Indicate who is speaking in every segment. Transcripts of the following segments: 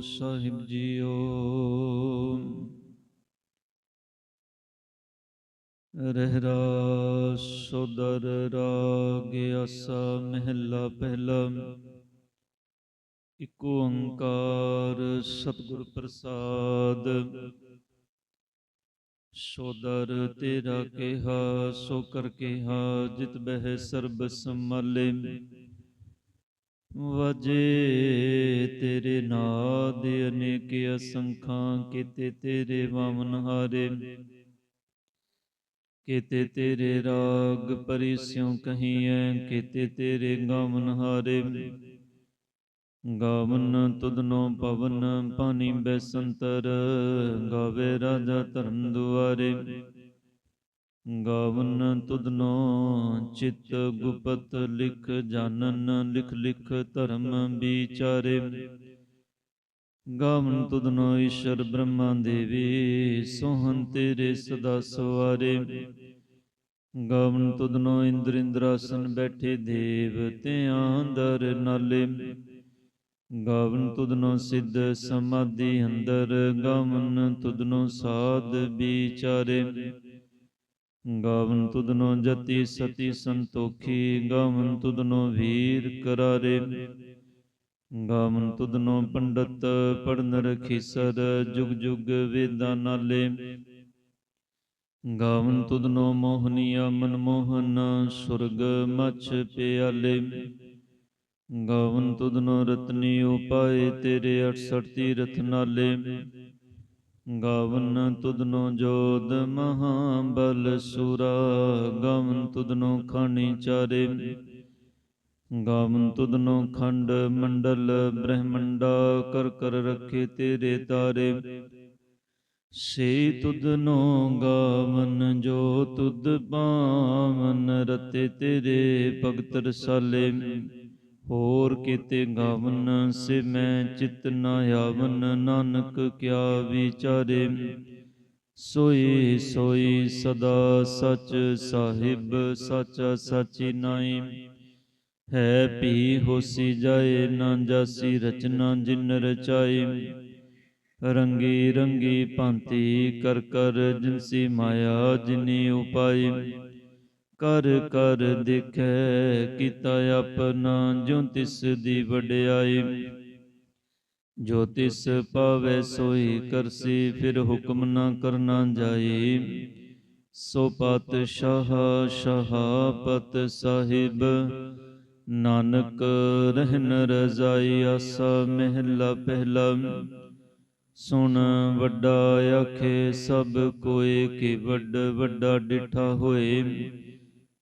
Speaker 1: ਸਾਹਿਬ JIO. Rehras Sodar ਰਾਗ ਆਸਾ ਮਹਿਲਾ ਪਹਿਲਾ। ਇਕ ਓੰਕਾਰ ਸਤਿਗੁਰ ਪ੍ਰਸਾਦ। ਸੋਦਰ ਤੇਰਾ ਕਿਹਾ, ਸੋ ਕਰ ਕਿਹਾ, ਜਿਤ ਬਹਿ ਸਰਬ ਸੰਭਾਲੇ। ਵਜੇ ਤੇਰੇ ਨਾਦ ਅਨੇਕ ਅਸੰਖਾਂ ਕੀਤੇ ਤੇਰੇ ਵਾਮਨ ਹਾਰੇ। ਕੀਤੇ ਤੇਰੇ ਰਾਗ ਪਰਿਸਿਉ ਕਹੀਐ, ਕਿਤੇ ਤੇਰੇ ਗਾਵਨ ਹਾਰੇ। ਗਾਵਨ ਤੁਧਨੋ ਪਵਨ, ਪਾਣੀ ਬੈਸੰਤਰ, ਗਾਵੇ ਰਾਜਾ ਧਰਮ ਦੁਆਰੇ। ਗਾਵਨ ਤੁਧਨੋ ਚਿਤ ਗੁਪਤ ਲਿਖ ਜਾਣਨ ਲਿਖ ਲਿਖ ਧਰਮ ਵਿਚਾਰੇ। ਗਾਵਨ ਤੁਧਨੋ ਈਸ਼ਰ ਬ੍ਰਹਮਾ ਦੇਵੀ ਸੋਹਨ ਤੇਰੇ ਸਦਾ ਸਵਾਰੇ। ਗਾਵਨ ਤੁਧਨੋ ਇੰਦਰ ਇੰਦਰਾਸਨ ਬੈਠੇ ਦੇਵ ਤਿਆਂ ਅੰਦਰ ਨਾਲੇ। ਗਾਵਨ ਤੁਧਨੋ ਸਿੱਧ ਸਮਾਧੀ ਅੰਦਰ, ਗਾਵਨ ਤੁਧਨੋ ਸਾਧ ਵਿਚਾਰੇ। ਗਾਵਨ ਤੁਧਨੋ ਜਤੀ ਸਤੀ ਸੰਤੋਖੀ ਗਾਵਨ ਤੁਧਨੋ ਵੀਰ ਕਰਾਰੇ। ਗਾਵਨ ਤੁਧਨੋ ਪੰਡਤ ਪੜਨ ਰਖੀਸਰ ਜੁਗ ਜੁਗ ਵੇਦਾਂ ਨਾਲੇ। ਗਾਵਨ ਤੁਧਨੋ ਮੋਹਨੀਆ ਮਨਮੋਹਨ ਸੁਰਗ ਮਛ ਪਿਆਲੇ। ਗਾਵਨ ਤੁਧਨੋ ਰਤਨੀ ਉਪਾਏ, ਤੇਰੇ 68 ਤੀਰਥ ਨਾਲੇ। ਗਵਨ ਤੁਧਨੋ ਜੋਦ ਮਹਾਬਲ ਸੂਰਾ, ਗਾਵਨ ਤੁਧਨੋ ਖਾਣੀ ਚਾਰੇ। ਗਾਵਨ ਤੁਧਨੋ ਖੰਡ ਮੰਡਲ ਬ੍ਰਹਮੰਡਾ, ਕਰ ਕਰ ਰਖੇ ਤੇਰੇ ਤਾਰੇ। ਸੇ ਤੁਧਨੋ ਗਾਵਨ, ਜੋ ਤੁਧ ਪਾਵਨ, ਰਤੇ ਤੇਰੇ ਭਗਤ ਰਸਾਲੇ। ਹੋਰ ਕੀਤੇ ਗਾਵਨ ਸੇ ਮੈਂ ਚਿਤ ਨ ਆਵਨ, ਨਾਨਕ ਕਿਆ ਵਿਚਾਰੇ। ਸੋਈ ਸੋਈ ਸਦਾ ਸਚ ਸਾਹਿਬ, ਸਚਾ ਸਾਚੀ ਨਾਈ ਹੈ ਭੀ ਹੋਸੀ ਜਾਏ, ਨਾ ਜਾਸੀ ਰਚਨਾ ਜਿਨ ਰਚਾਈ। ਰੰਗੀ ਰੰਗੀ ਭਾਂਤੀ ਕਰ ਕਰ ਜਿਨਸੀ ਮਾਇਆ ਜਿਨੀ ਉਪਾਈ। ਕਰ ਕਰ ਦੇਖੈ, ਕੀਤਾ ਆਪਣਾ ਜੋ ਤਿਸ ਦੀ ਵਡਿਆਈ। ਜੋ ਤਿਸ ਪਾਵੇ ਸੋਈ ਕਰਸੀ, ਫਿਰ ਹੁਕਮ ਨਾ ਕਰਨਾ ਜਾਈ। ਸੋ ਪਾਤਸ਼ਾਹ ਸ਼ਹਾਪਤ ਸਾਹਿਬ, ਨਾਨਕ ਰਹਿਨ ਰਜ਼ਾਈ ਆਸਾ ਮਹਿਲਾ ਪਹਿਲਾ। ਸੁਣ ਵੱਡਾ ਆਖੇ, ਸਭ ਕੋਏ ਕਿ ਵੱਡ ਵੱਡਾ ਡਿਠਾ ਹੋਏ।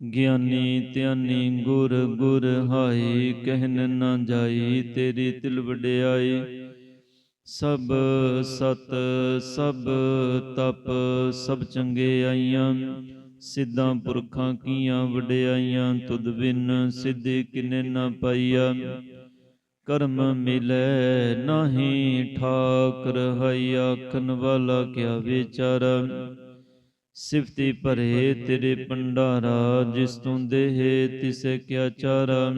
Speaker 1: ਗਿਆਨੀ ਧਿਆਨੀ ਗੁਰ ਗੁਰ ਹਾਈ ਕਹਿਨ ਨਾ ਜਾਈ ਤੇਰੀ ਤਿਲ ਵਡਿਆਈ। ਸਭ ਸਤ, ਸਭ ਤਪ, ਸਭ ਚੰਗੇ ਆਈਆਂ, ਸਿੱਧਾਂ ਪੁਰਖਾਂ ਕੀਆਂ ਵਡਿਆਈਆਂ, ਤੁਧ ਬਿਨ ਸਿੱਧੇ ਕਿਨੇ ਨਾ ਪਾਈਆ। ਕਰਮ ਮਿਲੈ ਨਾਹੀ ਠਾਕ ਰਹਾਈ ਆਖਣ ਵਾਲਾ ਕਿਆ ਵਿਚਾਰਾ। ਸਿਫਤੀ ਭਰੇ ਤੇਰੇ ਪੰਡਾਰਾ ਜਿਸ ਤੂੰ ਦੇਹ ਤਿਸੇ ਕਿਆ ਚਾਰਾ।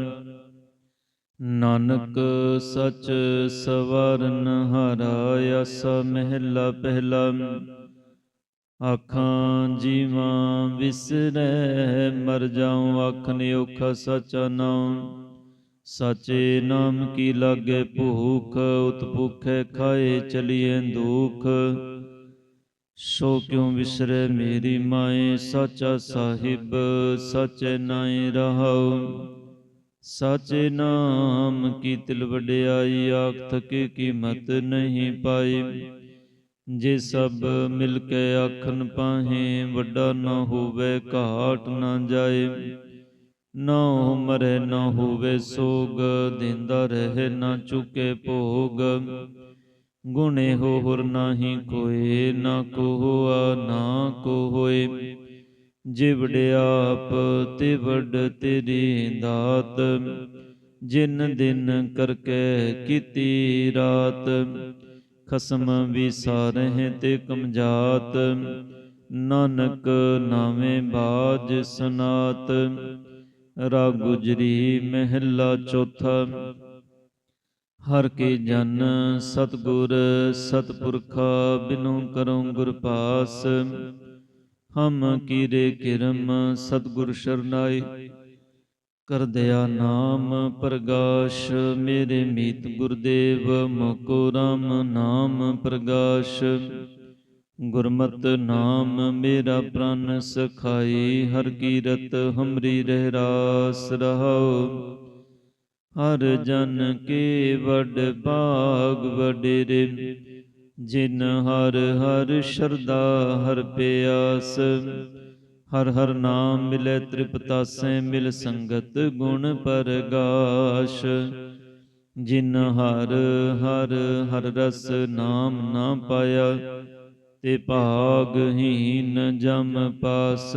Speaker 1: ਨਾਨਕ ਸਚ ਸਵਰਨ ਹਾਰਾ, ਆਸਾ ਮਹਿਲਾ ਪਹਿਲਾ। ਆਖਾਂ ਜੀਵਾਂ ਵਿਸਰੈ, ਮਰ ਜਾਉ ਆਖਨ ਔਖਾ ਸਚਾ ਨਾਮ ਸਾਚੇ ਨਾਮ ਕੀ ਲਾਗੇ ਭੂਖ ਉਤ ਭੁਖੈ ਖਾਏ ਚਲੀਏ ਦੁਖ। ਸੋ ਕਿਉ ਵਿਸਰੈ ਮੇਰੀ ਮਾਏ? ਸਾਚਾ ਸਾਹਿਬ, ਸਾਚੇ ਨਾਏ ਰਹਾਉ। ਸਾਚੇ ਨਾਮ ਕੀ ਤਿਲ ਵਡਿਆਈ ਆਖ ਥਕੇ ਕੀਮਤ ਨਹੀਂ ਪਾਈ। ਜੇ ਸਭ ਮਿਲ ਕੇ ਆਖਣ ਪਾਹੇ, ਵੱਡਾ ਨਾ ਹੋਵੇ, ਘਾਟ ਨਾ ਜਾਏ। ਨਾ ਮਰੇ ਨਾ ਹੋਵੇ ਸੋਗ, ਦਿੰਦਾ ਰਹੇ ਨਾ ਚੁਕੇ ਭੋਗ। ਗੁਣੇ ਹੋ ਹੁਰ ਨਾਹੀ ਕੋਏ, ਨਾ ਕੋਆ, ਨਾ ਕੋ ਹੋਏ ਜਿਵੜ ਆਪ ਤੇ ਵੱਡ ਤੇਰੀ ਦਾਤ। ਜਿਨ ਦਿਨ ਕਰਕੇ ਕੀਤੀ ਰਾਤ, ਖਸਮ ਵਿਸਾਰਹਿ ਤੇ ਕਮਜਾਤ। ਨਾਨਕ ਨਾਵੇਂ ਬਾਜ ਸਨਾਤ ਰਾ ਗੁਜਰੀ ਮਹਿਲਾ ਚੌਥਾ। ਹਰ ਕੇ ਜਨ ਸਤਗੁਰ ਸਤਪੁਰਖਾ ਬਿਨੁ ਕਰਉ ਗੁਰ ਪਾਸ। ਹਮ ਕੀਰੇ ਕਿਰਮ ਸਤਗੁਰ ਸ਼ਰਨਾਈ ਕਰ ਦਿਆ ਨਾਮ ਪ੍ਰਗਾਸ਼, ਮੇਰੇ ਮੀਤ ਗੁਰਦੇਵ, ਮੋਕੋ ਰਾਮ ਨਾਮ ਪ੍ਰਗਾਸ਼। ਗੁਰਮਤਿ ਨਾਮ ਮੇਰਾ ਪ੍ਰਣ ਸਖਾਈ, ਹਰ ਕੀਰਤ ਹਮਰੀ ਰਹਿ ਰਾਸ ਰਹਾਉ। ਹਰ ਜਨ ਕੇ ਵਡ ਭਾਗ ਵਡੇਰੇ, ਜਿਨ ਹਰ ਹਰ ਸ਼ਰਦਾ ਹਰ ਪਿਆਸ। ਹਰ ਹਰ ਨਾਮ ਮਿਲੇ ਤ੍ਰਿਪਤਾਸੈ ਮਿਲ ਸੰਗਤ ਗੁਣ ਪਰਗਾਸ਼। ਜਿਨ ਹਰ ਹਰ ਹਰ ਰਸ ਨਾਮ ਨਾ ਪਾਇਆ, ਤੇ ਭਾਗਹੀਨ ਜਮ ਪਾਸ।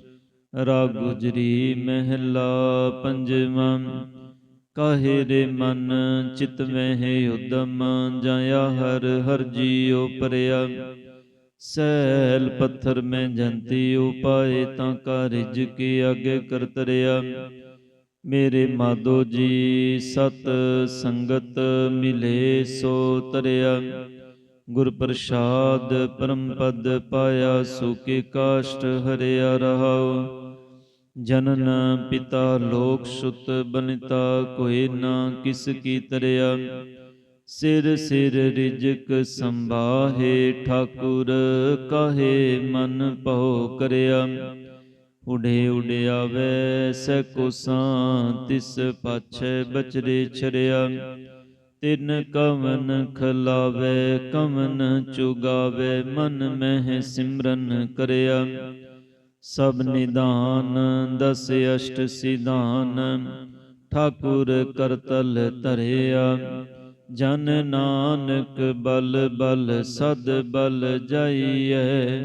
Speaker 1: ਰਾ ਗੁਜਰੀ ਮਹਿਲਾ ਪੰਜਵਾਂ, ਕਾਹੇ ਰੇ ਮਨ ਚਿਤ ਮਹਿ ਉਦਮ, ਜਾਇਆ ਹਰ ਹਰ ਜੀਉ ਪਰਿਆ। ਸੈਲ ਪੱਥਰ ਮੈਂ ਜੰਤੀ ਉਪਾਏ, ਤਾਂ ਕਾ ਰਿਜ ਕੀ ਅਗੇ ਕਰਤਰਿਆ ਮੇਰੇ ਮਾਦੋ ਜੀ, ਸਤ ਸੰਗਤ ਮਿਲੇ ਸੋ ਤਰਿਆ। ਗੁਰ ਪ੍ਰਸਾਦ ਪਰਮ ਪਦ ਪਾਇਆ ਸੁਕੇ ਕਾਸ਼ਟ ਹਰਿਆ ਰਹਾਓ ਜਨਨ ਪਿਤਾ ਲੋਕ ਸੁਤ ਬਨਿਤਾ ਕੋਇ ਨਾ ਕਿਸ ਕੀ ਤਰਿਆ। ਸਿਰ ਸਿਰ ਰਿਜਕ ਸੰਭਾਹੇ, ਠਾਕੁਰ ਕਾਹੇ ਮਨ ਭਉ ਕਰਿਆ। ਉਡੇ ਉਡਿਆਵੇ ਸੈ ਕੋਸਾਂ ਤਿਸ ਪਾਛੈ ਬਚਰੇ ਛਰਿਆ। ਤਿਨ ਕਵਨ ਖਲਾਵੇ, ਕਵਨ ਚੁਗਾਵੇ, ਮਨ ਮਹਿ ਸਿਮਰਨ ਕਰਿਆ। ਸਭ ਨਿਦਾਨ ਦਸ ਅਸ਼ਟ ਸਿਧਾਨ, ਠਾਕੁਰ ਕਰਤਲ ਧਰਿਆ। ਜਨ ਨਾਨਕ ਬਲ ਬਲ, ਸਦ ਬਲ ਜਾਈਐ।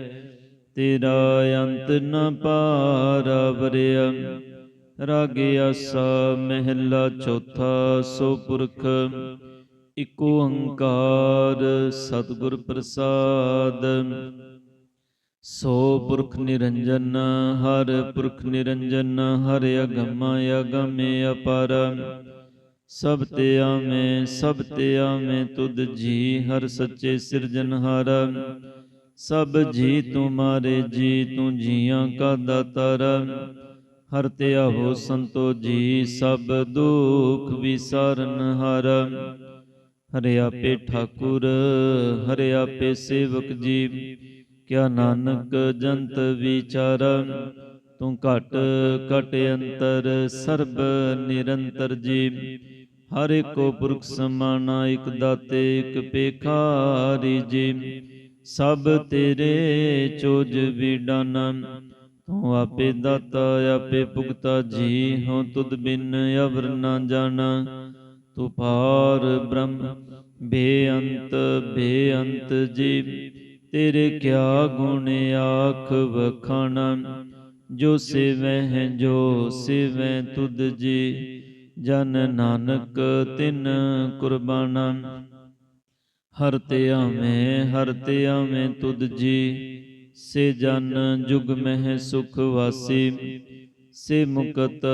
Speaker 1: ਤੇਰਾ ਅੰਤ ਨ ਪਾਰਵਰਿਆ ਰਾਗ ਆਸਾ ਮਹਿਲਾ ਚੌਥਾ, ਸੋ ਪੁਰਖ ਇਕ ਓੰਕਾਰ ਸਤਿਗੁਰ ਪ੍ਰਸਾਦ। ਸੋ ਪੁਰਖ ਨਿਰੰਜਨ, ਹਰ ਪੁਰਖ ਨਿਰੰਜਨ, ਹਰ ਅਗਮ ਅਗਮ ਅਪਰ। ਸਭ ਤੇ ਆਵੇਂ, ਸਭ ਤੇ ਆਵੇਂ ਤੁਧ ਜੀ, ਹਰ ਸੱਚੇ ਸਿਰਜਨਹਾਰ ਸਭ ਜੀ ਤੁਮਾਰੇ ਜੀ, ਤੂੰ ਜੀਆਂ ਕਾ ਦਾਤਾਰ। ਹਰ ਤੇ ਆਹੋ ਸੰਤੋ ਜੀ, ਸਭ ਦੁਖ ਵਿਸਾਰਨ ਹਰ। ਹਰਿ ਆਪੇ ਠਾਕੁਰ, ਹਰਿ ਆਪੇ ਸੇਵਕ ਜੀ ਕਿਆ ਨਾਨਕ ਜੰਤ ਵਿਚਾਰ ਤੂੰ ਘਟ ਘਟ ਅੰਤਰ ਸਰਬ ਨਿਰੰਤਰ ਜੀ ਹਰ ਏਕੋ ਪੁਰਖ ਸਮਾਨਾ ਇਕ ਦਾਤੇ, ਇਕ ਪੇਖਾਰੀ ਜੀ ਸਭ ਤੇਰੇ ਚੋਜ ਵਿਡਾਨਾ, ਤੂੰ ਆਪੇ ਦਾਤਾ, ਆਪੇ ਭੁਗਤਾ, ਜੀ ਹਉ ਤੁਧ ਬਿਨ ਅਵਰ ਨਾ ਜਾਣਾ। ਤੂੰ ਪਾਰ ਬ੍ਰਹਮ, ਬੇਅੰਤ ਬੇਅੰਤ ਜੀ ਤੇਰੇ ਕਿਆ ਗੁਣ ਆਖ ਵਖਾਣਾ? ਜੋ ਸੇਵੈ ਜੋ ਸੇਵੈ ਤੁਧ ਜੀ, ਜਨ ਨਾਨਕ ਤਿਨ ਕੁਰਬਾਨਾ। ਹਰ ਤੇ ਆਵੇਂ, ਹਰ ਤੇ ਆਵੇਂ ਤੁਧ ਜੀ, ਸੇ ਜਨ ਜੁਗ ਮਹਿ ਸੁਖ ਵਾਸੀ। ਸੇ ਮੁਕਤ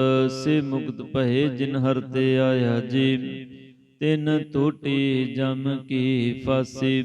Speaker 1: ਸੇ ਮੁਕਤ ਭਏ ਜਿਨ ਹਰ ਤੇ ਆਇਆ ਜੀ, ਤਿਨ ਟੋਟੀ ਜਮ ਕੀ ਫਾਸੀ।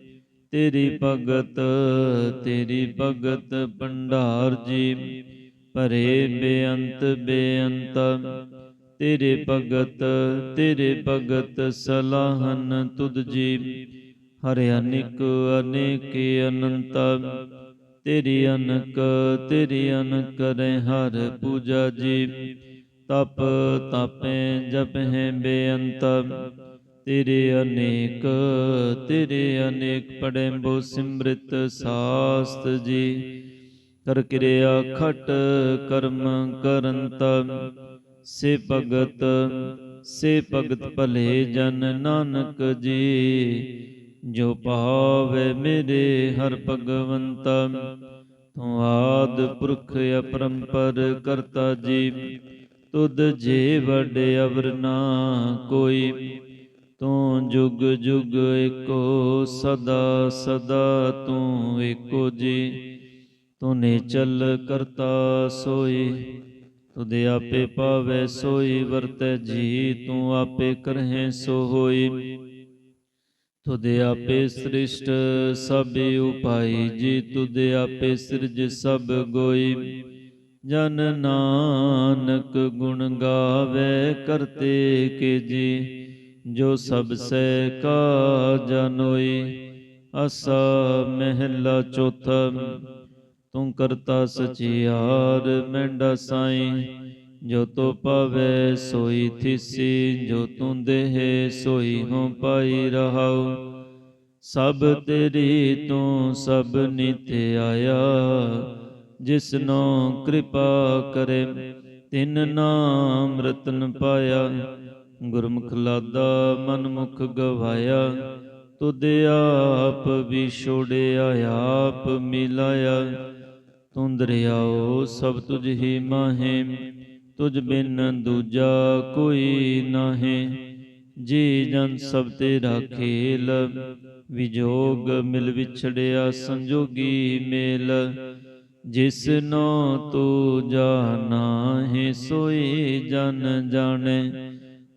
Speaker 1: ਤੇਰੀ ਭਗਤ ਤੇਰੀ ਭਗਤ ਭੰਡਾਰ ਜੀ, ਭਰੇ ਬੇਅੰਤ ਬੇਅੰਤ। ਤੇਰੇ ਭਗਤ ਤੇਰੇ ਭਗਤ ਸਲਾਹਨ ਤੁਧ ਜੀ, ਹਰਿ ਅਨਿਕ, ਅਨੇਕ ਅਨੰਤ। ਤੇਰੀ ਅਨਕ ਤੇਰੀ ਅਨਕ ਰਹਿ ਹਰ ਪੂਜਾ ਜੀ, ਤਪ, ਤਾਪੇ, ਜਪਹਿ ਬੇਅੰਤ। ਤੇਰੇ ਅਨੇਕ ਤੇਰੇ ਅਨੇਕ ਪੜੈ ਬੋ ਸਿਮ੍ਰਿਤ ਸਾਸਤ ਜੀ। ਕਰ ਕਿਰਿਆ ਖਟ ਕਰਮ ਕਰੰਤ, ਸੇ ਭਗਤ ਸੇ ਭਗਤ ਭਲੇ ਜਨ ਨਾਨਕ ਜੀ। ਜੋ ਭਾਵੇ ਮੇਰੇ ਹਰ ਭਗਵੰਤ, ਤੂੰ ਆਦ ਪੁਰਖ ਅਪਰੰਪਰ ਕਰਤਾ ਜੀ। ਤੁਧ ਜੇ ਵਡ ਅਵਰ ਨਾ ਕੋਈ ਤੂੰ ਜੁਗ ਜੁਗ ਏਕੋ ਸਦਾ ਸਦਾ ਤੂੰ ਏਕੋ ਜੀ। ਤੂੰ ਨਿਚਲ ਕਰਤਾ ਸੋਈ ਤੁਦੇ ਆਪੇ ਪਾਵੈ ਸੋਈ, ਵਰਤੈ ਜੀ, ਤੂੰ ਆਪੇ ਕਰਹਿ ਸੋ ਹੋਈ ਤੁਦੇ ਆਪੇ ਸ੍ਰਿਸ਼ਟ ਸਭੇ ਉਪਾਈ, ਜੀ ਤੁਦੇ ਆਪੇ ਸਿਰਜ ਸਭ ਗੋਈ। ਜਨ ਨਾਨਕ ਗੁਣ ਗਾਵੇ ਕਰਤੇ ਕੇ ਜੀ। ਜੋ ਸਭ ਸੈ ਕਾ ਜਨੋਈ ਅਸਾ ਮਹਿਲਾ ਚੌਥਾ, ਤੂੰ ਕਰਤਾ ਸਚਿਆਰ ਮੈਂਡਾ ਸਾਈ, ਜੋ ਤੋ ਪਾਵੇ ਸੋਈ ਥਿਸੀ, ਜੋ ਤੂੰ ਦੇਹ ਸੋਈ ਹੋ ਪਾਈ ਰਹਾਉ। ਸਭ ਤੇਰੀ ਤੂੰ ਸਭ ਨੀਤੇ ਆਇਆ, ਜਿਸਨੋ ਕਿਰਪਾ ਕਰੇ, ਤਿਨ ਨਾਮ ਰਤਨ ਪਾਇਆ। ਗੁਰਮੁਖ ਲਾਦਾ ਮਨ ਮੁਖ ਗਵਾਇਆ, ਤੁਧ ਆਪ ਵੀ ਛੋੜਿਆ, ਆਪ ਮਿਲਾਇਆ। ਤੂੰ ਸਭ ਤੁਝ ਹੀ ਮਾਹੇ, ਤੁਝ ਬਿਨ ਦੂਜਾ ਕੋਈ ਨਾਹੀਂ। ਜੀ ਜਨ ਸਭ ਤੇਰਾ ਖੇਲ ਵਿਜੋਗ ਮਿਲ ਵਿਛੜਿਆ ਸੰਜੋਗੀ ਮੇਲ। ਜਿਸ ਜਿਸਨੋ ਤੂੰ ਜਾਣਾ ਹੈ ਸੋਈ ਜਨ ਜਾਣੇ।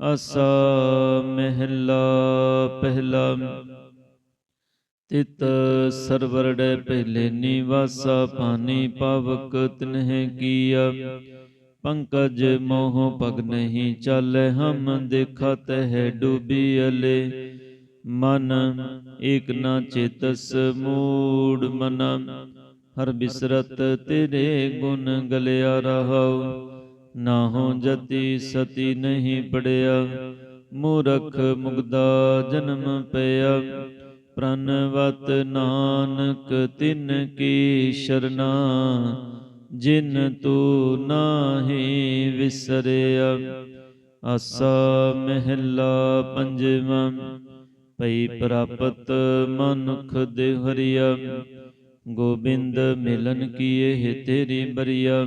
Speaker 1: ਅਸਾ ਮਹਿਲਾ ਪਹਿਲਾ। ਤਿਤ ਸਰਵਰੜੈ ਪਹਿਲੇ ਨਿਵਾਸਾ ਪਾਣੀ ਪਾਵਕ ਤਿਨਹਿ ਕੀਆ। ਪੰਕਜ ਮੋਹ ਪਗ ਨਹੀਂ ਚਾਲੈ ਹਮ ਦੇਖਤ ਹੈ ਡੁਬੀ ਅਲੇ। ਮਨ ਏਕ ਨਾ ਚੇਤਸ ਮੂੜ ਮਨ। ਹਰ ਬਿਸਰਤ ਤੇਰੇ ਗੁਣ ਗਲਿਆ ਰਹਾਉ। ਨਾਹੋ ਜਤੀ ਸਤੀ ਨਹੀਂ ਪੜਿਆ, ਮੂਰਖ ਮੁਗਦਾ ਜਨਮ ਪਿਆ। ਪ੍ਰਨਵਤ ਨਾਨਕ ਤਿਨ ਕੀ ਸ਼ਰਨਾ, ਜਿਨ ਤੂ ਨਾਹੀ ਵਿਸਰਿਆ। ਆਸਾ ਮਹਿਲਾ ਪੰਜਵਾਂ ਪਈ ਪ੍ਰਾਪਤ ਮਨੁਖ ਦੇ ਹਰੀਆ ਗੋਬਿੰਦ ਮਿਲਨ ਕੀਏ ਤੇਰੀ ਬਰੀਆ।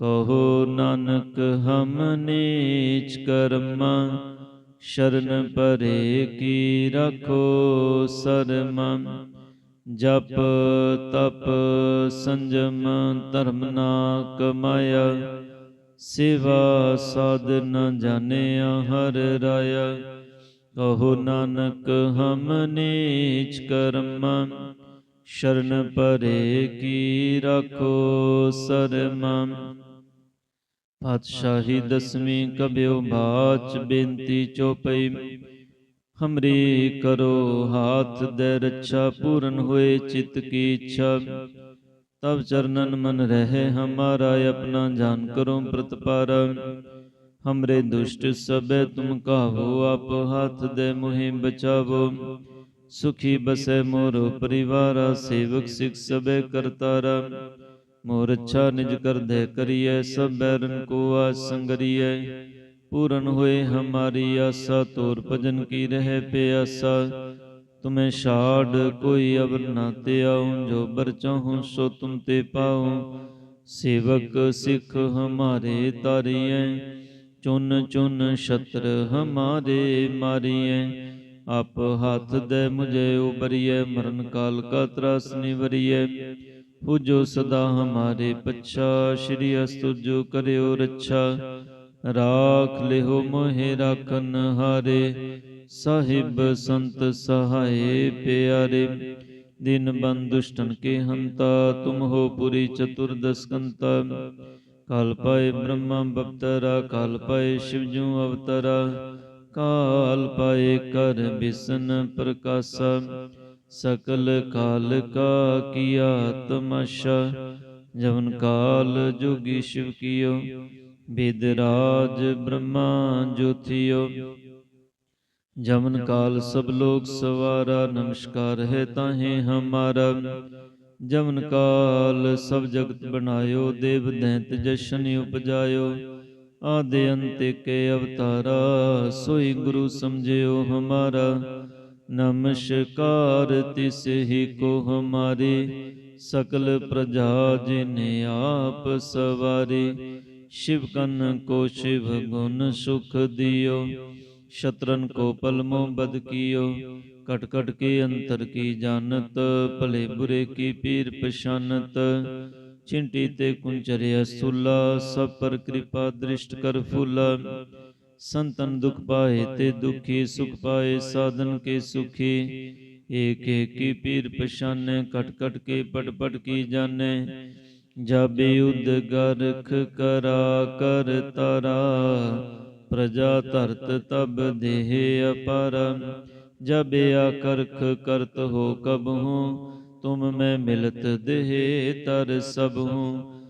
Speaker 1: ਕਹੋ ਨਾਨਕ, ਹਮ ਨੀਚ ਕਰਮ, ਸ਼ਰਨ ਪਰੇ ਕੀ ਰਖੋ ਸਰਮ। ਜਪ, ਤਪ, ਸੰਜਮ, ਧਰਮ ਨਾ ਕਮਾਇਆ, ਸੇਵਾ ਸਾਧ ਨ ਜਾਣਿਆ ਹਰ ਰਾਇਆ। ਕਹੋ ਨਾਨਕ, ਹਮ ਨੀਚ ਕਰਮ, ਸ਼ਰਨ ਪਰੇ ਕੀ ਰੱਖੋ ਸ਼ਰਮ। ਪਾਤਸ਼ਾਹੀ ਦਸਵੀਂ ਕਬਿਓ ਬਾਚ ਬੇਨਤੀ ਚੋਪਈ ਹਮਰੀ ਕਰੋ ਹਾਥ ਦੇ ਰੱਛਾ ਪੂਰਨ ਹੋਏ ਚਿਤ ਕੀ ਇੱਛਾ। ਤਬ ਚਰਨਨ ਮਨ ਰਹੇ ਹਮਾਰਾ ਆਪਣਾ ਜਾਨ ਕਰੋ ਪ੍ਰਤਪਾਰ। ਹਮਰੇ ਦੁਸ਼ਟ ਸਭੇ ਤੁਮ ਕਾਹੋ ਆਪ ਹਾਥ ਦੇ ਮੁਹਿ ਬਚਾਵੋ। ਸੁਖੀ ਬਸੈ ਮੋਰ ਪਰਿਵਾਰਾ ਸੇਵਕ ਸਿਖ ਸਭੇ ਕਰਤਾਰਾ। ਮੋਰ ਅੱਛਾ ਨਿਜ ਕਰਦੇ ਕਰੀਐ, ਸਭ ਬੈਰਨ ਕੋ ਆ ਆਸੰਗਰੀਐ ਪੂਰਨ ਹੋਏ ਹਮਾਰੀ ਆਸਾ, ਤੋਰ ਭਜਨ ਕੀ ਰਹਿ ਪਿਆਸਾ। ਤੁਮੇ ਛਾੜ ਕੋਈ ਅਵਰ ਨਾ ਤੇ ਆਉ ਜੋ ਬਰ ਚਾਹੂੰ ਸੋ ਤੁਮ ਤੇ ਪਾਉ। ਸੇਵਕ ਸਿੱਖ ਹਮਾਰੇ ਤਾਰੀਐ, ਚੁਨ ਚੁਨ ਛਤਰ ਹਮਾਰੇ ਮਾਰੀਐ। ਆਪ ਹੱਥ ਦੇ ਮੁਝੇ ਉਬਰੀਐ ਮਰਨ ਕਾਲ ਕਾ ਤਰਾਸ ਨਿਵਰੀਐ। ਪੂਜੋ ਸਦਾ ਹਮਾਰੇ ਪੱਛਾ ਸ਼੍ਰੀ ਅਸਤੁਜੋ ਕਰਿਓ ਰੱਛਾ ਰਾਖ ਲਿਓ ਮੋਹਿ ਰਾਖਨ ਹਾਰੇ ਸਾਹਿਬ ਸੰਤ ਸਹਾਏ ਪਿਆਰੇ ਦਿਨ ਬੰਦੁਸ਼ਟਨ ਕੇ ਹੰਤਾ ਤੁਮ ਹੋ ਪੁਰੀ ਚਤੁਰਦਸਕੰਤਾ ਕਾਲ ਪਾਏ ਬ੍ਰਹਮਾ ਬਪਤਰਾ ਕਾਲ ਪਾਏ ਸ਼ਿਵਜੂ ਅਵਤਰਾ ਕਾਲ ਪਾਏ ਕਰ ਬਿਸਨ ਪ੍ਰਕਾਸ਼ਾ ਸਕਲ ਕਾਲ ਕਾ ਕੀਆ ਤਮਾਸ਼ਾ, ਜਵਨ ਕਾਲ ਜੋਗੀ ਸ਼ਿਵ ਕੀਓ ਬੇਦਰਾਜ ਬ੍ਰਹਮਾ ਜੋਥਿਓ ਜਮਨ ਕਾਲ ਸਭ ਲੋਕ ਸਵਾਰਾ, ਨਮਸਕਾਰ ਹੈ ਤਾਹੇ ਹਮਾਰਾ। ਜਮਨ ਕਾਲ ਸਭ ਜਗਤ ਬਣਾਇਓ, ਦੇਵ ਦੈਂਤ ਜਸ਼ਨ ਉਪਜਾਇਓ। ਆਦੇ ਅੰਤ ਕੇ ਅਵਤਾਰਾ, ਸੋਈ ਗੁਰੂ ਸਮਝਿਓ ਹਮਾਰਾ। ਨਮਸਕਾਰ ਤਿਸ ਹੀ ਕੋ ਹਮਾਰੇ ਸਕਲ ਪ੍ਰਜਾ ਜਿਨੇ ਆਪ ਸਵਾਰੀ शिव कन को शिव गुण सुख दियो शत्रन को पलमो बद कियो कट कट के अंतर की जानत भले बुरे की पीर पशानत चिंटी ते कुंचरिया सुला सब पर कृपा दृष्ट कर फूला संतन दुख पाए ते दुखी, सुख पाए साधन के सुखी। एक एक की पीर पशाने कट कट के पट पट की जाने। जाबे उदगरख करा कर तारा। प्रजा तरत तब देहे अपारा। जबे आकर्ख करत हो कब हूँ? तुम मैं मिलत देहे तर सब हूँ।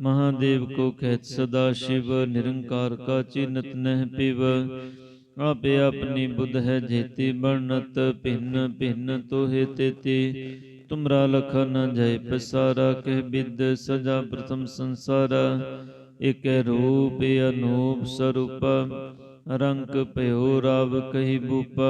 Speaker 1: ਮਹਾਦੇਵ ਕੋ ਕਹਿਤ ਸਦਾ ਸ਼ਿਵ, ਨਿਰੰਕਾਰ ਕਾ ਚਿਨਤ ਨਹਿ ਪਿਵ। ਆਪੇ ਆਪਣੀ ਬੁੱਧ ਹੈ ਜੇਤੀ ਬਰਨਤ ਭਿੰਨ ਭਿੰਨ ਤੋਹਿ ਤੇਤੀ। ਤੁਮਰਾ ਲਖਨ ਜੈ ਪਸਾਰਾ, ਕਹਿ ਬਿਦ ਸਜਾ ਪ੍ਰਥਮ ਸੰਸਾਰਾ। ਇਕ ਰੂਪ ਅਨੂਪ ਸਰੂਪ, ਰੰਗ ਭਇਓ ਰਾਵ ਕਹੀ ਬੂਪ।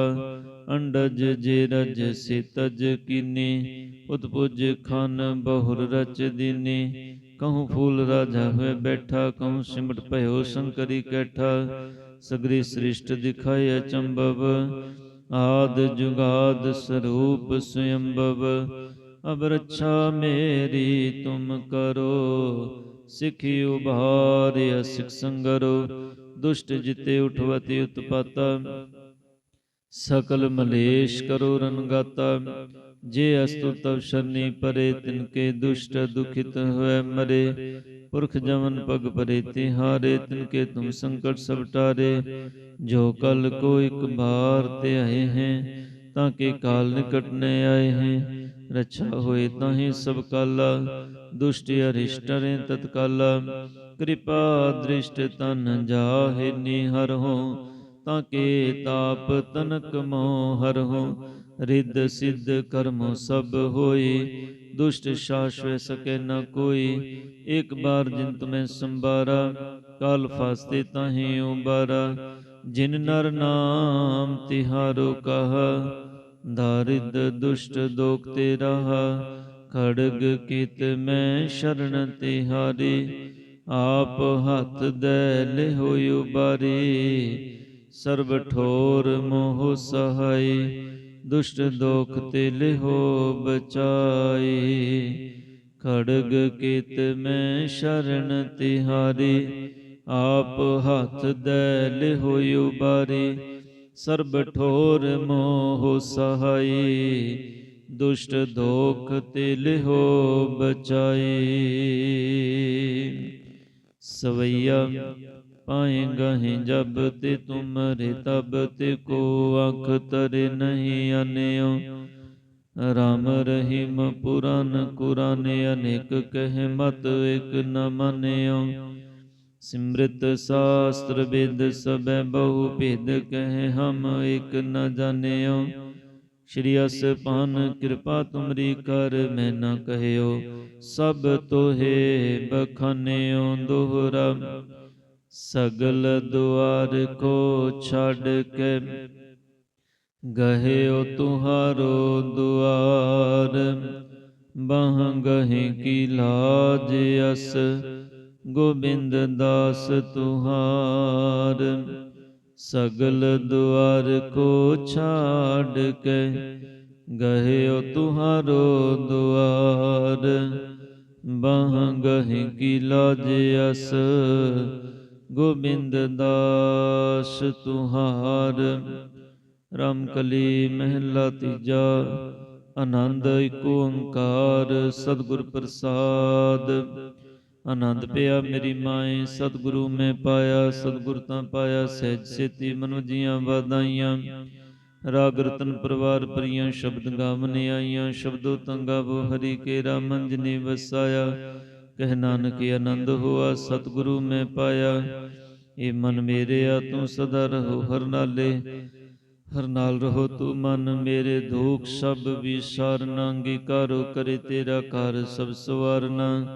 Speaker 1: ਅੰਡਜ ਜੇ ਰਜ ਸਿਤਜ ਕੀਨੀ, ਉਤਪੁਜ ਖਨ ਬਹੁਰ ਰਚ ਦੀਨੀ। ਕਹੂੰ ਫੂਲ ਰਾਜਾ ਹੋਏ ਬੈਠਾ ਕਹੂੰ ਸਿਮਟ ਭਇਓ ਸ਼ੰਕਰੀ ਕੈਠਾ ਸਗਰੀ ਸ੍ਰਿਸ਼ਟ ਦਿਖਾਇ ਅਚੰਭਵ ਆਦ ਜੁਗਾਦ ਸਰੂਪ ਸਯੰਭਵ ਅਬ ਰੱਛਾ ਮੇਰੀ ਤੁਮ ਕਰੋ ਸਿਖੀ ਉਭਾਰਿ ਸਿਖ ਸੰਗਰੋ ਦੁਸ਼ਟ ਜਿਤੇ ਉਠਵਤੀ ਉਤਪਾਤਾ ਸਕਲ ਮਲੇਸ਼ ਕਰੋ ਰਨਗਾਤਾ ਜੇ ਅਸਤੁ ਤਵ ਸ਼ਰਨੀ ਪਰੇ ਤਿਨਕੇ ਦੁਸ਼ਟ ਦੁਖਿਤ ਹੋਏ ਮਰੇ। ਪੁਰਖ ਜਮਨ ਪਗ ਪਰੇ, ਤਿਹਾਰੇ ਤਿਨਕੇ ਤੁਮ ਸੰਕਟ ਸਭ ਟਾਰੇ। ਜੋ ਕਲ ਕੋ ਇਕ ਬਾਰ ਤੇ ਆਏ ਹੈ, ਤਾਂ ਕੇ ਕਾਲ ਨਿਕਟ ਨ ਆਏ ਹੈ। ਰਛਾ ਹੋਏ ਤਾਹੀ ਸਭ ਕਾਲਾ, ਦੁਸ਼ਟ ਅਰਿਸ਼ਟਰੇ ਤਤਕਾਲਾ। ਕਿਰਪਾ ਦ੍ਰਿਸ਼ਟ ਤਨ ਜਾਹੇ ਨਿਹਰ ਹੋ ਤਾਂ ਕੇ ਤਾਪ ਤਨਕ ਮੋਹ ਹਰ ਹੋ ਰਿੱਧ ਸਿੱਧ ਕਰਮ ਸਭ ਹੋਈ ਦੁਸ਼ਟ ਸ਼ਾਸਵੇ ਸਕੇ ਨ ਕੋਈ ਇੱਕ ਬਾਰ ਜਿਨ ਤੁਮੇ ਸੰਬਾਰਾ ਕਾਲ ਫਾਸਤੇ ਤਾਹੀ ਉਬਾਰਾ। ਜਿਨ ਨਰ ਨਾਮ ਤਿਹਾਰੋ ਕਹਾ ਦਾਰਿਦ ਦੁਸ਼ਟ ਦੋਖ ਤੇ ਰਹਾ ਖੜਗ ਕੀਤ ਮੈਂ ਸ਼ਰਨ ਤਿਹਾਰੀ, ਆਪ ਹੱਥ ਦੇ ਲਿਹੋ ਉਬਾਰੀ। ਸਰਬ ਠੋਰ ਮੋਹ ਸਹਾਈ ਦੁਸ਼ਟ ਦੋਖ ਤੇ ਲਿਹੋ ਬਚਾਈ। ਖੜਗ ਕੀਤ ਮੈਂ ਸ਼ਰਨ ਤਿਹਾਰੀ। ਆਪ ਹੱਥ ਦੇ ਲਿਹੋ ਉਬਾਰੀ। ਸਰਬ ਠੋਰ ਮੋਹ ਸਹਾਈ। ਦੁਸ਼ਟ ਦੋਖ ਤੇ ਲਿਹੋ ਬਚਾਈ। ਸਵਈਆ। ਪਾਏ ਗਹਿ ਜਬ ਤੇ ਤੁਮਰੇ ਤਬ ਤੇ ਕੋ ਅੱਖ ਤਰੇ ਨਹੀਂ ਅਨਿਓ। ਰਾਮ ਰਹੀਮ ਪੁਰਾਨ ਕੁਰਾਨੇ ਅਨੇਕ ਕਹਿ ਮਤ ਇਕ ਨ ਮੰਨਿਓ। ਸਿਮ੍ਰਿਤ ਸਾਸਤਰ ਵੇਦ ਸਭੈ ਬਹੁ ਭੇਦ ਕਹਿ ਹਮ ਇਕ ਨ ਜਾਣਿਓ। ਸ਼੍ਰੀ ਅਸ ਅਸਪਾਨ ਕਿਰਪਾ ਤੁਮਰੀ ਕਰ ਮੈਂ ਨ ਕਹਿਓ। ਸਭ ਤੋਹੇ ਬਖਾਨਿਓ ਦੋਹਰਾ ਸਗਲ ਦੁਆਰ ਕੋ ਛੱਡ ਕੇ ਗਹਿਓ ਤੁਹਾਰੋ ਦੁਆਰ ਬਾਹ ਗਹਿ ਕੀ ਲਾਜ ਅਸ, ਗੋਬਿੰਦ ਦਾਸ ਤੁਹਾਰ। ਸਗਲ ਦੁਆਰ ਕੋ ਛਾੜ ਕੇ ਗਹਿਓ ਤੁਹਾਰੋ ਦੁਆਰ ਬਾਹ ਗਹਿ ਕੀ ਲਾਜ ਅਸ ਗੋਬਿੰਦ ਦਾਸ ਤੁਹਾਰ, ਰਾਮਕਲੀ ਮਹਿਲਾ ਤੀਜਾ, ਆਨੰਦ ਏਕ ਓੰਕਾਰ, ਸਤਿਗੁਰ ਪ੍ਰਸਾਦ। ਆਨੰਦ ਪਿਆ ਮੇਰੀ ਮਾਏ, ਸਤਿਗੁਰੂ ਮੈਂ ਪਾਇਆ, ਸਤਿਗੁਰ ਤਾਂ ਪਾਇਆ, ਸਹਿਜ ਸੇਤੀ ਮਨੁ ਜੀਆਂ ਵਾਦਾਈਆਂ ਰਾਗ ਰਤਨ ਪਰਵਾਰ ਪਰੀਆਂ ਸ਼ਬਦ ਗਾਵਨ ਆਈਆਂ, ਸ਼ਬਦੋ ਤੰਗਾਵੋ ਹਰੀ ਕੇ ਰਾਮੰਜ ਨੇ ਵਸਾਇਆ। ਕਹਿ ਨਾਨਕ ਆਨੰਦ ਹੋਆ, ਸਤਿਗੁਰੂ ਮੈਂ ਪਾਇਆ। ਏ ਮਨ ਮੇਰਿਆ ਤੂੰ ਸਦਾ ਰਹੋ ਹਰ ਨਾਲੇ। ਹਰ ਨਾਲ ਰਹੋ ਤੂੰ ਮਨ ਮੇਰੇ ਦੁਖ ਸਭ ਵਿਸਾਰਨਾ ਅੰਗੀਕਾਰੋ ਕਰੇ ਤੇਰਾ ਘਰ ਸਭ ਸਵਾਰਨਾ।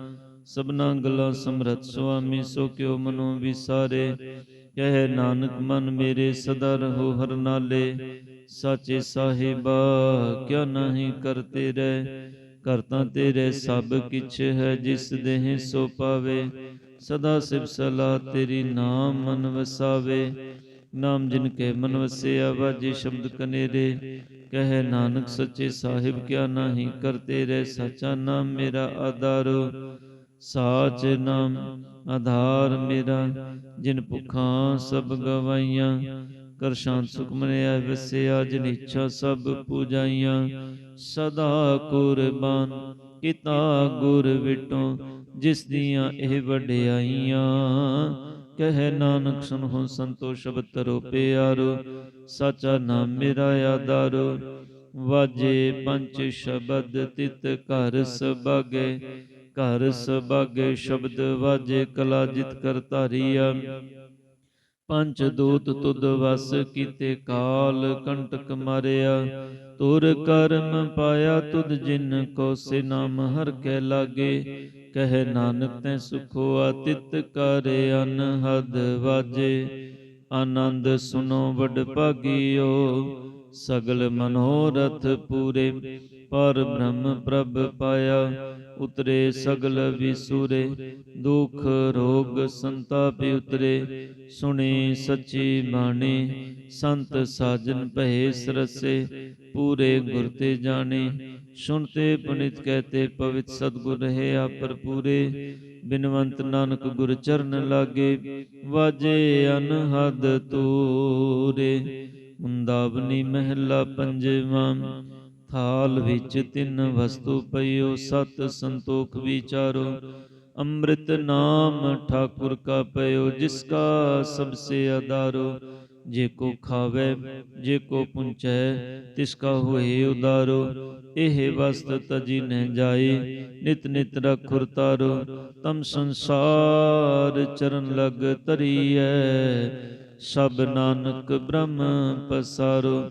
Speaker 1: ਸਭਨਾ ਗੱਲਾਂ ਸਮਰਤ ਸੁਆਮੀ, ਸੋ ਕਿਉ ਮਨੋ ਵਿਸਾਰੇ। ਕਹਿ ਨਾਨਕ, ਮਨ ਮੇਰੇ ਸਦਾ ਰਹੋ ਹਰ ਨਾਲੇ। ਸਾਚੇ ਸਾਹਿਬਾ, ਕਿਆ ਨਹੀਂ ਕਰਤੇ ਰਹਿ। ਕਰਤਾ ਤੇਰੇ ਸਭ ਕਿਛ ਹੈ, ਜਿਸ ਦੇਹ ਸੋ ਪਾਵੇ। ਸਦਾ ਸਿਵ ਸਲਾਹ ਤੇਰੀ ਨਾਮ ਮਨ ਵਸਾਵੇ ਨਾਮ ਜਿਨ ਕੇ ਮਨ ਵਸਿਆ ਵਾਜੇ ਸ਼ਬਦ ਕਨੇਰੇ। ਕਹੇ ਨਾਨਕ ਸੱਚੇ ਸਾਹਿਬ ਕਿਆ ਨਹੀਂ ਕਰਤੇ ਰਹਿ, ਸਾਚਾ ਨਾਮ ਮੇਰਾ ਆਧਾਰੋ। ਸਾਚ ਨਾਮ ਆਧਾਰ ਮੇਰਾ, ਜਿਨ ਭੁਖਾਂ ਸਭ ਗਵਾਈਆਂ। ਕਰ ਸ਼ਾਂਤ ਸੁਖ ਮਨਿਆ ਵਸਿਆ ਜਿਨ ਇੱਛਾ ਸਭ ਪੂਜਾਈਆਂ। ਸਦਾ ਕੁਰਬਾਨ, ਕੀਤਾ ਗੁਰ ਵਿਟੋ, ਜਿਸ ਦੀਆਂ ਇਹ ਵਡਿਆਈਆਂ। ਕਹੇ ਨਾਨਕ, ਸੁਨਹੁ ਸੰਤੋ ਸ਼ਬਦ ਤਰੋ ਪਿਆਰੋ, ਸਾਚਾ ਨਾਮ ਮੇਰਾ ਆਧਾਰੋ। ਵਾਜੇ ਪੰਚ ਸ਼ਬਦ ਤਿਤ ਘਰ ਸਬਾਗੇ ਘਰ ਸਬਾਗੇ ਸ਼ਬਦ ਵਾਜੇ ਕਲਾ ਜਿਤ ਕਰ ਧਾਰੀਆ। ਪੰਜ ਦੂਤ ਤੁਧ ਵਸ ਕੀਤੇ ਕਾਲ ਕੰਟਕ ਮਾਰਿਆ। ਤੁਰ ਕਰਮ ਪਾਇਆ ਤੁਧ ਜਿਨ ਕੋ ਸੇ ਨਾਮ ਹਰ ਕੇ ਲਾਗੇ। ਕਹੇ ਨਾਨਕ ਤੈ ਸੁਖੋ ਆਤਿਤ ਕਰ ਅਨਹਦ ਵਾਜੇ। ਆਨੰਦ ਸੁਨੋ ਵਡ ਭਾਗਿਓ। ਸਗਲ ਮਨੋਰਥ ਪੂਰੇ। ਪਰ ਬ੍ਰਹਮ ਪ੍ਰਭ ਪਾਇਆ, ਉਤਰੇ ਸਗਲ ਵਿਸੂਰੇ, ਦੁਖ ਰੋਗ ਸੰਤਾਪ ਉਤਰੇ। ਸੁਣੀ ਸੱਚੀ ਬਾਣੀ, ਸੰਤ ਸਾਜਨ ਭਏ ਸਰਸੇ, ਪੂਰੇ ਗੁਰ ਤੇ ਜਾਣੇ। ਸੁਣਤੇ ਪੁਨਿਤ ਕਹਤੇ, ਪਵਿਤ ਸਤਗੁਰ ਰਹੇ ਆਪਰ ਪੂਰੇ। ਬਿਨਵੰਤ ਨਾਨਕ ਗੁਰ ਚਰਨ ਲਾਗੇ, ਵਾਜੇ ਅਨਹਦ ਤੂਰੇ। ਮੁੰਦਾਵਨੀ ਮਹਿਲਾ ਪੰਜਵਾਂ ਥਾਲ ਵਿੱਚ ਤਿੰਨ ਵਸਤੂ ਪਈਓ, ਸਤ ਸੰਤੋਖ ਵਿਚਾਰੋ। ਅੰਮ੍ਰਿਤ ਨਾਮ ਠਾਕੁਰ ਕਾ ਪਇਓ ਜਿਸ ਕਾ ਸਭ ਸੇ ਆਧਾਰੋ ਜੇ ਕੋ ਖਾਵੇ, ਜੇ ਕੋ ਪੁੰਚੈ, ਤਿਸ ਕਾ ਹੋਏ ਉਦਾਰੋ। ਇਹ ਵਸਤ ਤਜੀ ਨਹਿ ਜਾਏ, ਨਿਤ ਨਿਤ ਰਖੁਰ ਤਾਰੋ। ਤਮ ਸੰਸਾਰ ਚਰਨ ਲਗ ਤਰੀਐ ਸਭ ਨਾਨਕ ਬ੍ਰਹਮ ਪਸਾਰੋ।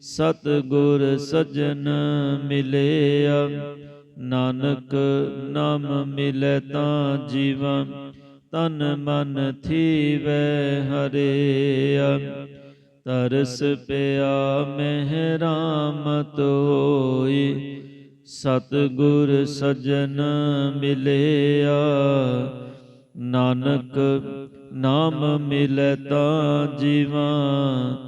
Speaker 1: ਸਤਿਗੁਰ ਸਜਣ ਮਿਲਿਆ। ਨਾਨਕ ਨਾਮ ਮਿਲੈ ਤਾਂ ਜੀਵਾਂ ਤਨ ਮਨ ਥੀਵੈ ਹਰਿਆ। ਤਰਸ ਪਿਆ ਮਹਿਰਾਮਤ ਹੋਈ ਸਤਿਗੁਰ ਸਜਣ ਮਿਲਿਆ। ਨਾਨਕ ਨਾਮ ਮਿਲੈ ਤਾਂ ਜੀਵਾਂ